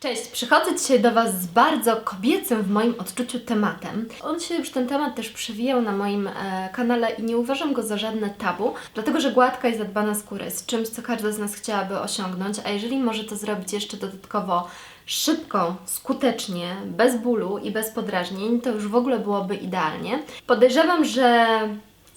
Cześć, przychodzę dzisiaj do Was z bardzo kobiecym w moim odczuciu tematem. On się już ten temat też przewijał na moim e, kanale i nie uważam go za żadne tabu, dlatego że gładka i zadbana skóra jest czymś, co każda z nas chciałaby osiągnąć, a jeżeli może to zrobić jeszcze dodatkowo szybko, skutecznie, bez bólu i bez podrażnień, to już w ogóle byłoby idealnie. Podejrzewam, że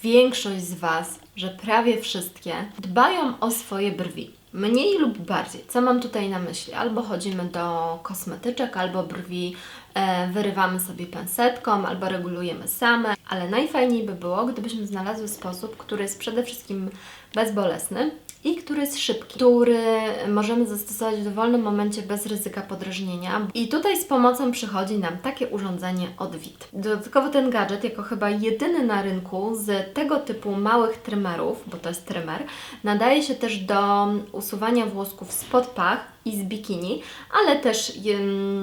większość z Was, że prawie wszystkie, dbają o swoje brwi. Mniej lub bardziej. Co mam tutaj na myśli? Albo chodzimy do kosmetyczek, albo brwi e, wyrywamy sobie pensetką, albo regulujemy same, ale najfajniej by było, gdybyśmy znalazły sposób, który jest przede wszystkim bezbolesny i który jest szybki, który możemy zastosować w dowolnym momencie bez ryzyka podrażnienia. I tutaj z pomocą przychodzi nam takie urządzenie od WIT. Dodatkowo ten gadżet, jako chyba jedyny na rynku z tego typu małych trymerów, bo to jest trymer, nadaje się też do usuwania włosków spod pach i z bikini, ale też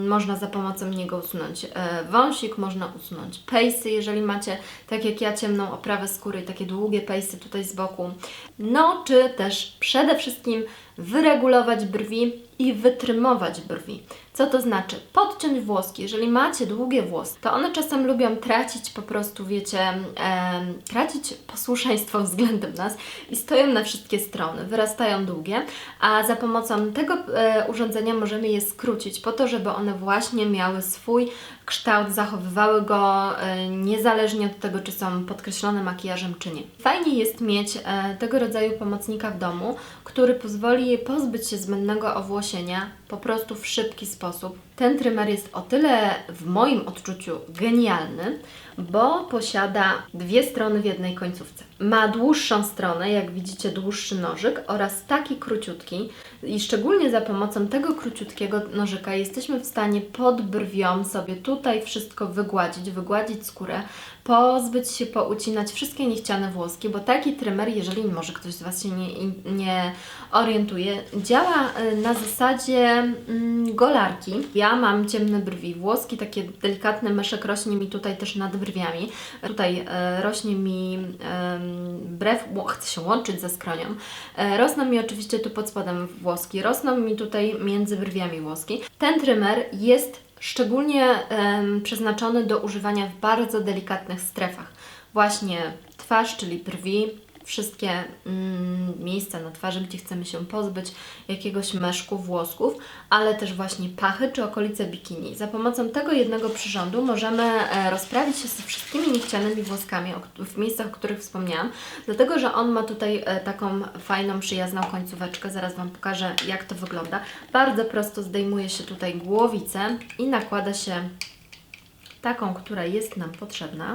można za pomocą niego usunąć e, wąsik, można usunąć pejsy, jeżeli macie, tak jak ja, ciemną oprawę skóry, takie długie pejsy tutaj z boku. No, czy też przede wszystkim wyregulować brwi i wytrymować brwi. Co to znaczy? Podciąć włoski. Jeżeli macie długie włosy, to one czasem lubią tracić po prostu, wiecie, em, tracić posłuszeństwo względem nas i stoją na wszystkie strony, wyrastają długie, a za pomocą tego e, urządzenia możemy je skrócić po to, żeby one właśnie miały swój kształt, zachowywały go e, niezależnie od tego, czy są podkreślone makijażem, czy nie. Fajnie jest mieć e, tego rodzaju pomocnika w domu, który pozwoli pozbyć się zbędnego owłosienia po prostu w szybki sposób. Ten trymer jest o tyle w moim odczuciu genialny, bo posiada dwie strony w jednej końcówce. Ma dłuższą stronę, jak widzicie, dłuższy nożyk oraz taki króciutki i szczególnie za pomocą tego króciutkiego nożyka jesteśmy w stanie pod brwią sobie tutaj wszystko wygładzić, wygładzić skórę, pozbyć się, poucinać wszystkie niechciane włoski, bo taki trymer, jeżeli może ktoś z Was się nie, nie orientuje, działa y, na zasadzie mm, golarki. Ja mam ciemne brwi, włoski, takie delikatny myszek rośnie mi tutaj też nad brwiami. Tutaj e, rośnie mi brew, chcę się łączyć ze skronią. E, rosną mi oczywiście tu pod spodem włoski, rosną mi tutaj między brwiami włoski. Ten trymer jest szczególnie przeznaczony do używania w bardzo delikatnych strefach. Właśnie twarz, czyli brwi, wszystkie mm, miejsca na twarzy, gdzie chcemy się pozbyć jakiegoś meszku, włosków, ale też właśnie pachy czy okolice bikini. Za pomocą tego jednego przyrządu możemy e, rozprawić się ze wszystkimi niechcianymi włoskami o, w miejscach, o których wspomniałam, dlatego że on ma tutaj e, taką fajną, przyjazną końcóweczkę. Zaraz Wam pokażę, jak to wygląda. Bardzo prosto zdejmuje się tutaj głowicę i nakłada się taką, która jest nam potrzebna.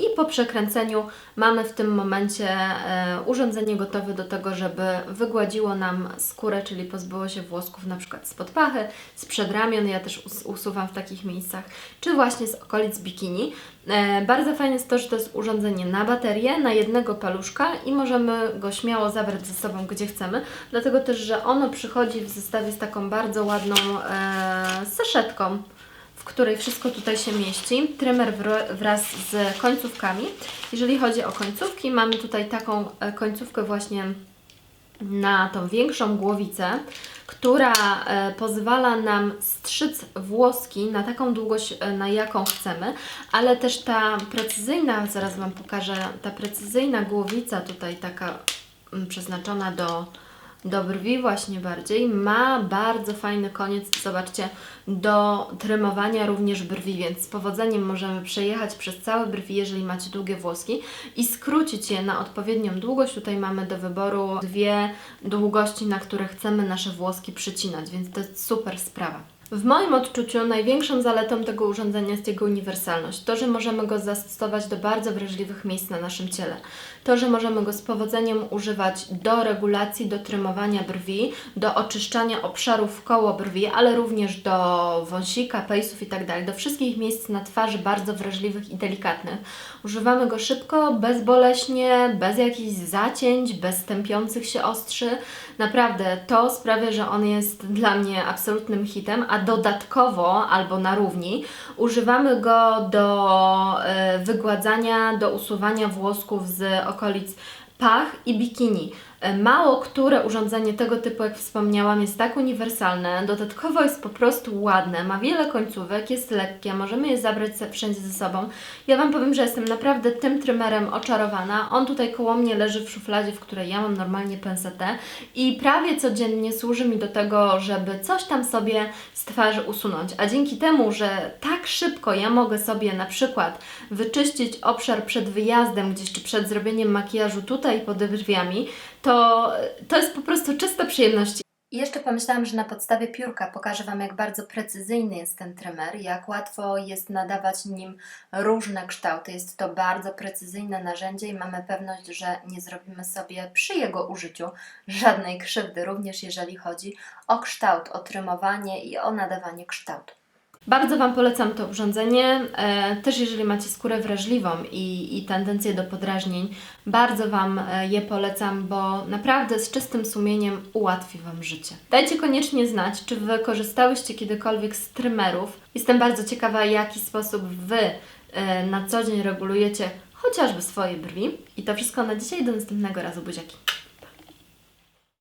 I po przekręceniu mamy w tym momencie e, urządzenie gotowe do tego, żeby wygładziło nam skórę, czyli pozbyło się włosków na przykład spod pachy, z przedramion, ja też us- usuwam w takich miejscach, czy właśnie z okolic bikini. E, bardzo fajne jest to, że to jest urządzenie na baterię, na jednego paluszka i możemy go śmiało zabrać ze sobą gdzie chcemy, dlatego też, że ono przychodzi w zestawie z taką bardzo ładną e, saszetką, w której wszystko tutaj się mieści. Trymer wraz z końcówkami. Jeżeli chodzi o końcówki, mamy tutaj taką e, końcówkę właśnie na tą większą głowicę, która e, pozwala nam strzyc włoski na taką długość, e, na jaką chcemy, ale też ta precyzyjna, zaraz Wam pokażę, ta precyzyjna głowica tutaj taka mm, przeznaczona do do brwi właśnie bardziej, ma bardzo fajny koniec, zobaczcie, do trymowania również brwi, więc z powodzeniem możemy przejechać przez całe brwi, jeżeli macie długie włoski i skrócić je na odpowiednią długość. Tutaj mamy do wyboru dwie długości, na które chcemy nasze włoski przycinać, więc to jest super sprawa. W moim odczuciu największą zaletą tego urządzenia jest jego uniwersalność. To, że możemy go zastosować do bardzo wrażliwych miejsc na naszym ciele. To, że możemy go z powodzeniem używać do regulacji, do trymowania brwi, do oczyszczania obszarów koło brwi, ale również do wąsika, pejsów i tak do wszystkich miejsc na twarzy bardzo wrażliwych i delikatnych. Używamy go szybko, bezboleśnie, bez jakichś zacięć, bez tępiących się ostrzy. Naprawdę to sprawia, że on jest dla mnie absolutnym hitem, a dodatkowo albo na równi używamy go do e, wygładzania, do usuwania włosków z okolic pach i bikini. E, Mało które urządzenie tego typu, jak wspomniałam, jest tak uniwersalne, dodatkowo jest po prostu ładne, ma wiele końcówek, jest lekkie, możemy je zabrać wszędzie ze sobą. Ja Wam powiem, że jestem naprawdę tym trymerem oczarowana. On tutaj koło mnie leży w szufladzie, w której ja mam normalnie pensetę i prawie codziennie służy mi do tego, żeby coś tam sobie z twarzy usunąć. A dzięki temu, że tak szybko ja mogę sobie na przykład wyczyścić obszar przed wyjazdem gdzieś, czy przed zrobieniem makijażu tutaj pod brwiami, to to jest po prostu czysta przyjemność. I jeszcze pomyślałam, że na podstawie piórka pokażę Wam, jak bardzo precyzyjny jest ten trymer, jak łatwo jest nadawać nim różne kształty. Jest to bardzo precyzyjne narzędzie i mamy pewność, że nie zrobimy sobie przy jego użyciu żadnej krzywdy, również jeżeli chodzi o kształt, o trymowanie i o nadawanie kształtu. Bardzo Wam polecam to urządzenie. E, też jeżeli macie skórę wrażliwą i, i tendencję do podrażnień, bardzo Wam e, je polecam, bo naprawdę z czystym sumieniem ułatwi Wam życie. Dajcie koniecznie znać, czy Wy korzystałyście kiedykolwiek z trymerów. Jestem bardzo ciekawa, w jaki sposób Wy e, na co dzień regulujecie chociażby swoje brwi. I to wszystko na dzisiaj. Do następnego razu, buziaki.